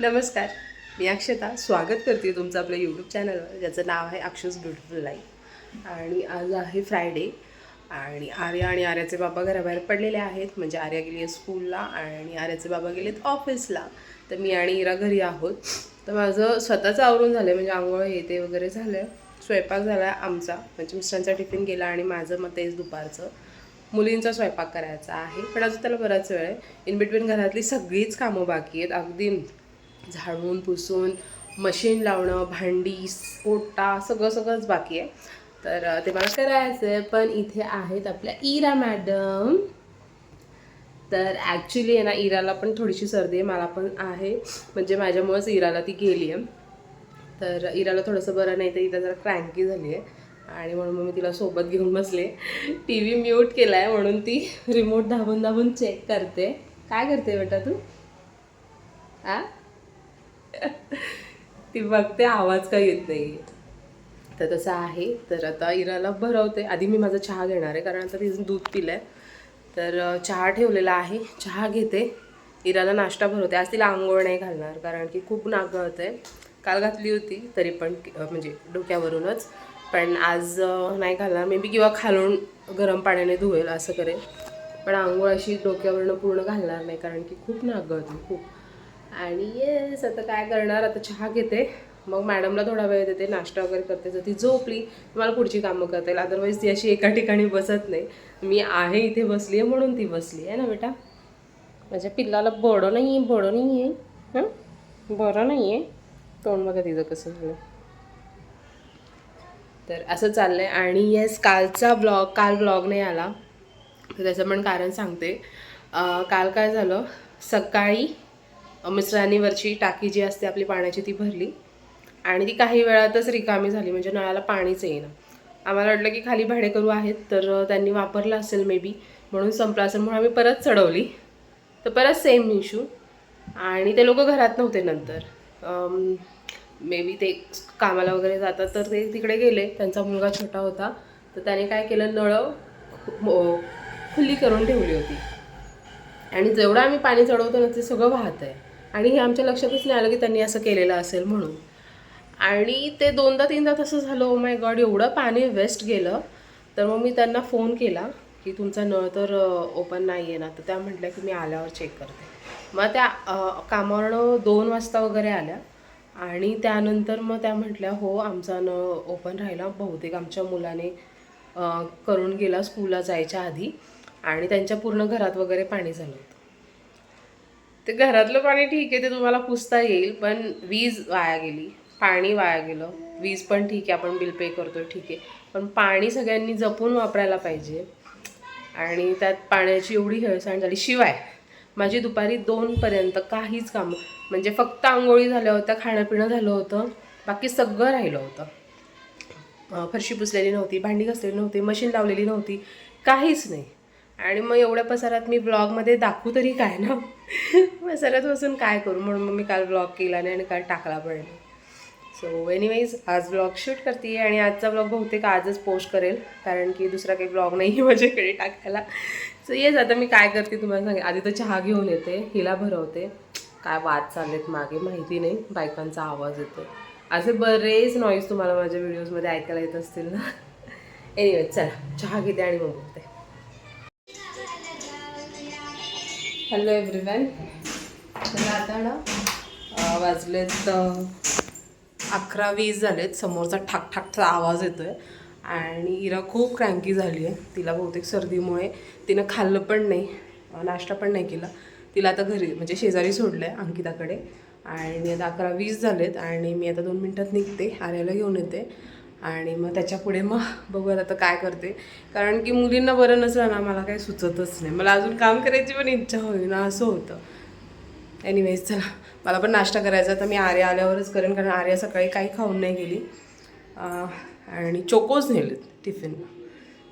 नमस्कार मी अक्षता. स्वागत करते तुमचं आपल्या यूट्यूब चॅनलवर ज्याचं नाव आहे अक्षस ब्युटिफुल लाईफ आणि आज आहे फ्रायडे आणि आर्या आणि आर्याचे बाबा घराबाहेर पडलेले आहेत. म्हणजे आर्या गेली आहे स्कूलला आणि आर्याचे बाबा गेलेत ऑफिसला तर मी आणि इरा घरी आहोत. तर माझं स्वतःचं आवरून झालं आहे म्हणजे आंघोळ हे ते वगैरे झालं. आहे स्वयंपाक झाला आहे आमचा. म्हणजे मिस्टरांचा टिफिन गेला आणि माझं मग तेच दुपारचं. मुलींचा स्वयंपाक करायचा आहे. पण अजून त्याला बराच वेळ आहे. इन बिटवीन घरातली सगळीच कामं बाकी आहेत. अगदी झाडून पुसून मशीन लावणं भांडी ओटा सगळं सगळंच बाकी आहे. तर ते मला करायचं आहे पण इथे आहेत आपल्या इरा मॅडम. तर ॲक्च्युली आहे ना इराला पण थोडीशी सर्दी आहे मला पण आहे. म्हणजे माझ्यामुळेच इराला ती गेली आहे. तर इराला थोडंसं बरं नाही तर इथं जरा क्रँकी झाली आहे. आणि म्हणून मग मी तिला सोबत घेऊन बसले. टी व्ही म्यूट केला आहे म्हणून ती रिमोट दाबून दाबून चेक करते. काय करते बेटा तू? आ? ती बघते आवाज का येत नाही. तर तसं आहे. तर आता इराला भरवते. आधी मी माझा चहा घेणार आहे कारण आता तिथून दूध पिलं आहे तर चहा ठेवलेला आहे. चहा घेते. इराला नाश्ता भरवते. आज तिला आंघोळ नाही घालणार कारण की खूप नाक आहे काल घातली होती तरी पण म्हणजे डोक्यावरूनच. पण आज नाही घालणार. मे बी किंवा खालून गरम पाण्याने धुवेल असं करेल पण आंघोळ अशी डोक्यावरनं पूर्ण घालणार नाही कारण की खूप नाक खूप. आणि येस आता काय करणार? आता चहा घेते. मग मॅडमला थोडा वेळ देते नाश्ता वगैरे करते. जर ती झोपली मला पुढची कामं करता येईल. अदरवाईज ती अशी एका ठिकाणी बसत नाही. मी आहे इथे बसली आहे म्हणून ती बसली आहे ना बेटा? माझ्या पिल्लाला बडं नाही आहे बडं नाही आहे हं? बरं नाही आहे तोंड बघा तिचं कसं झालं. तर असं चाललं आहे आणि येस कालचा ब्लॉग काल ब्लॉग नाही आला. तर त्याचं पण कारण सांगते. काल काय झालं? सकाळी मिसळणीवरची वरची टाकी जी असते आपली पाण्याची ती भरली. आणि ती काही वेळातच रिकामी झाली म्हणजे नळाला पाणीच येईना. आम्हाला वाटलं की खाली भाडेकरू आहेत तर त्यांनी वापरलं असेल मे बी म्हणून संपलं असेल म्हणून आम्ही परत चढवली. तर परत सेम इशू आणि ते लोक घरात नव्हते नंतर. मे बी ते कामाला वगैरे जातात तर ते तिकडे गेले. त्यांचा मुलगा छोटा होता. तर त्याने काय केलं नळं खुली करून ठेवली होती. आणि जेवढं आम्ही पाणी चढवतो ना ते सगळं वाहत आहे आणि हे आमच्या लक्षातच नाही आलं की त्यांनी असं केलेलं असेल म्हणून. आणि ते दोनदा तीनदा तसं झालं ओ माय गॉड एवढं पाणी वेस्ट गेलं. तर मग मी त्यांना फोन केला की तुमचा नळ तर ओपन नाही आहे ना. तर त्या म्हटल्या की मी आल्यावर चेक करते. मग त्या कामावरनं दोन वाजता वगैरे आल्या. आणि त्यानंतर मग त्या म्हटल्या हो आमचा नळ ओपन राहिला. बहुतेक आमच्या मुलाने करून गेला स्कूलला जायच्या आधी. आणि त्यांच्या पूर्ण घरात वगैरे पाणी झालं होतं. ते घरातलं पाणी ठीक आहे ते तुम्हाला पुसता येईल पण वीज वाया गेली. पाणी वाया गेलं. वीज पण ठीक आहे आपण बिल पे करतो ठीक आहे. पण पाणी सगळ्यांनी जपून वापरायला पाहिजे. आणि त्यात पाण्याची एवढी हेळसांड झाली. शिवाय माझी दुपारी दोनपर्यंत काहीच काम म्हणजे फक्त आंघोळी झाल्या होत्या खाणंपिणं झालं होतं बाकी सगळं राहिलं होतं. फरशी पुसलेली नव्हती भांडी घासलेली नव्हती मशीन लावलेली नव्हती काहीच नाही. आणि मग एवढ्या पसारात मी ब्लॉगमध्ये दाखवू तरी काय ना? पसारात बसून काय करू? म्हणून मग मी काल ब्लॉग केला नाही आणि काल टाकला पण नाही. सो एनिवेज आज ब्लॉग शूट करते आणि आजचा ब्लॉग बहुतेक आजच पोस्ट करेल कारण की दुसरा काही ब्लॉग नाही माझ्याकडे टाकायला. सो येस आता मी काय करते तुम्हाला सांगे आधी तर चहा घेऊन येते हिला भरवते. काय वाद चाललेत मागे माहिती नाही बायकांचा आवाज येतो असे बरेच नॉईज तुम्हाला माझ्या व्हिडिओजमध्ये ऐकायला येत असतील ना. एनिवेज चला चहा घेते आणि मग बोलते. हॅलो एव्हरीवन तर आता ना वाजलेत अकरा वीस झालेत. समोरचा ठाक ठाकचा आवाज येतो आहे आणि इरा खूप क्रँकी झाली आहे. तिला बहुतेक सर्दीमुळे तिनं खाल्लं पण नाही नाश्ता पण नाही केला. तिला आता घरी म्हणजे शेजारी सोडलं आहे अंकिताकडे. आणि आता अकरा वीस झालेत आणि मी आता दोन मिनटात निघते. आर्याला घेऊन येते. आणि मग त्याच्या पुढे मग बघूयात आता काय करते. कारण की मुलींना बरं नसलं ना मला काही सुचतच नाही. मला अजून काम करायची पण इच्छा होईना असं होतं. एनिवेज चला. मला पण नाश्ता करायचा तर मी आर्या आल्यावरच करेन कारण आर्या सकाळी काही खाऊन नाही गेली. आणि चोकोज नेलेत टिफिन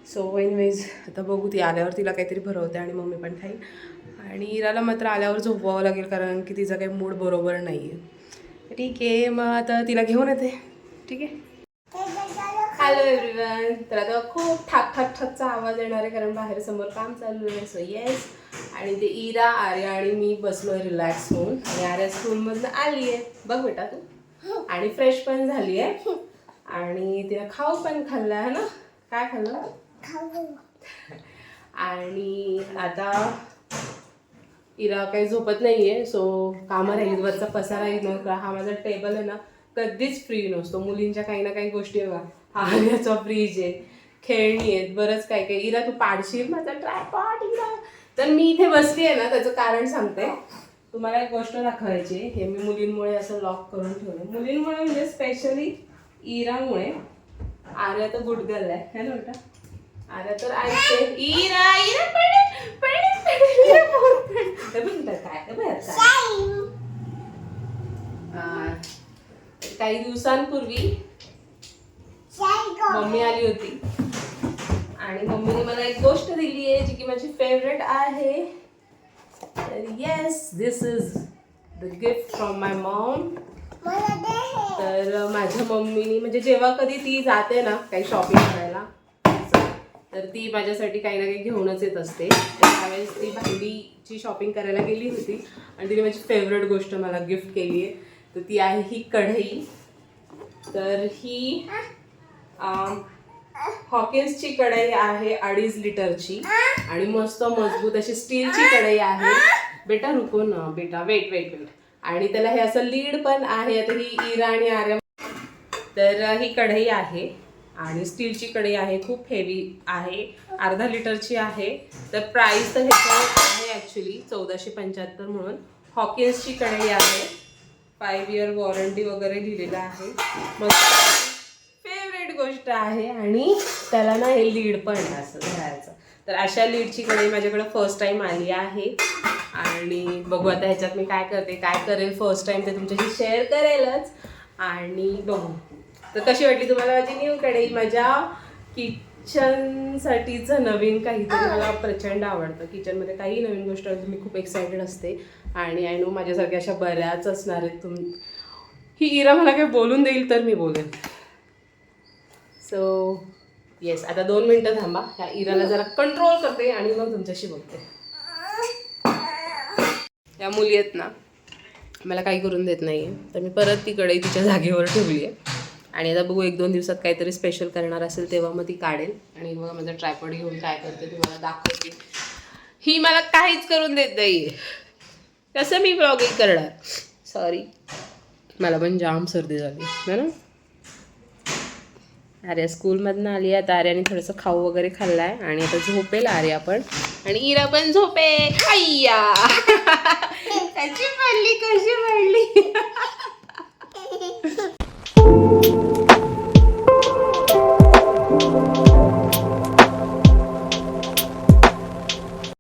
सो एनिवेज आता बघू ती आल्यावर तिला काहीतरी भरवते आणि मम्मी पण खाईल. आणि इराला मात्र आल्यावर झोपवावं लागेल कारण की तिचा काही मूड बरोबर नाही आहे ठीक आहे मग आता तिला घेऊन येते. ठीक आहे? हॅलो एव्हरीवन तर आता खूप ठाक ठाक ठाकचा आवाज येणार आहे कारण बाहेर समोर काम चालू आहे. सो येस आणि ते इरा आर्या आणि मी बसलोय रिलॅक्स होऊन. आणि आर्या स्कूलमधनं आली आहे बघ बेटा तू. आणि फ्रेश पण झाली आहे आणि तिला खाऊ पण खाल्ला आहे ना? काय खाल्लं? आणि आता इरा काही झोपत नाहीये. सो कामं राहिली वरचा पसारा नव्हता हा माझा टेबल आहे ना कधीच फ्री नसतो. मुलींच्या काही ना काही गोष्टी आहे बघा. हा याचा फ्रीज आहे. खेळणी आहेत बरंच काय काय. इरा तू पाडशील माझा ट्रायपॉड इरा? तर मी इथे बसली आहे ना त्याचं कारण सांगते. तुम्हाला एक गोष्ट दाखवायची आहे. हे मी मुलींमुळे असं लॉक करून ठेवलं मुलींमुळे म्हणजे स्पेशली इरामुळे. आर्या तर गुडगल आहे. है ना बेटा आर्या तर ऐकते इरा इरा काय काही दिवसांपूर्वी मम्मी आली होती. आणि मम्मीने मला एक गोष्ट दिली आहे जी की माझी फेवरेट आहे. तर yes this is the gift from my mom तर माझ्या मम्मीनी म्हणजे जेव्हा कधी ती जाते ना काही शॉपिंग करायला तर ती माझ्यासाठी काही ना काही घेऊनच येत असते. त्यावेळेस ती भांडीची शॉपिंग करायला गेली होती. आणि तिने माझी फेवरेट गोष्ट मला गिफ्ट केली आहे. तर ती आहे ही कढई. तर ही? हॉकिन्सची कढई आहे अडीच लिटरची. आणि मस्त मजबूत अशी स्टीलची कढई आहे. बेटा रुको ना बेटा वेट वेट वेट आणि त्याला हे असं लीड पण आहे आता ही इराणी आणि आर्या तर ही कढई आहे. आणि स्टीलची कढई आहे खूप हेवी आहे. अर्धा लिटरची आहे. तर प्राईस तर ह्याचं आहे ॲक्च्युली चौदाशे पंच्याहत्तर म्हणून. हॉकिन्सची कढई आहे. फाईव्ह इयर वॉरंटी वगैरे लिहिलेलं आहे. मस्त गोष्ट आहे आणि त्याला ना हे लीड पण आहे असं धरायचं. तर अशा लीडची कढई माझ्याकडे फर्स्ट टाईम आली आहे. आणि बघू आता ह्याच्यात मी काय करते काय करेल फर्स्ट टाईम ते तुमच्याशी शेअर करेलच. आणि बघू. तर कशी वाटली तुम्हाला माझी न्यू कढई? माझ्या किचनसाठीचं नवीन काहीतरी मला प्रचंड आवडतं. किचनमध्ये काही नवीन गोष्ट आली मी खूप एक्सायटेड असते. आणि आय नो माझ्यासारख्या अशा बऱ्याच असणार आहेत तुम ही इरा मला काही बोलून देईल तर मी बोलेन. सो येस आता दोन मिनटं थांबा. ह्या इराला जरा कंट्रोल करते आणि मग तुमच्याशी बोलते. त्या मुली आहेत ना मला काही करून देत नाही आहे तर मी परत ती कढई तिच्या जागेवर ठेवली आहे आणि आता बघू एक दोन दिवसात काहीतरी स्पेशल करणार असेल तेव्हा मग ती काढेल. आणि मग माझा ट्रायपॉड घेऊन काय करते तुम्हाला दाखवते. ही मला काहीच करून देत नाही कसं मी ब्लॉगिंग करणार? सॉरी मला पण जाम सर्दी झाली. है ना? आर्या स्कूलमधनं आली आहे. आता आर्याने थोडंसं खाऊ वगैरे खाल्लं आहे आणि आता झोपेल आर्या पण आणि इरा पण झोपे. खाय्या. कशी पडली कशी पडली?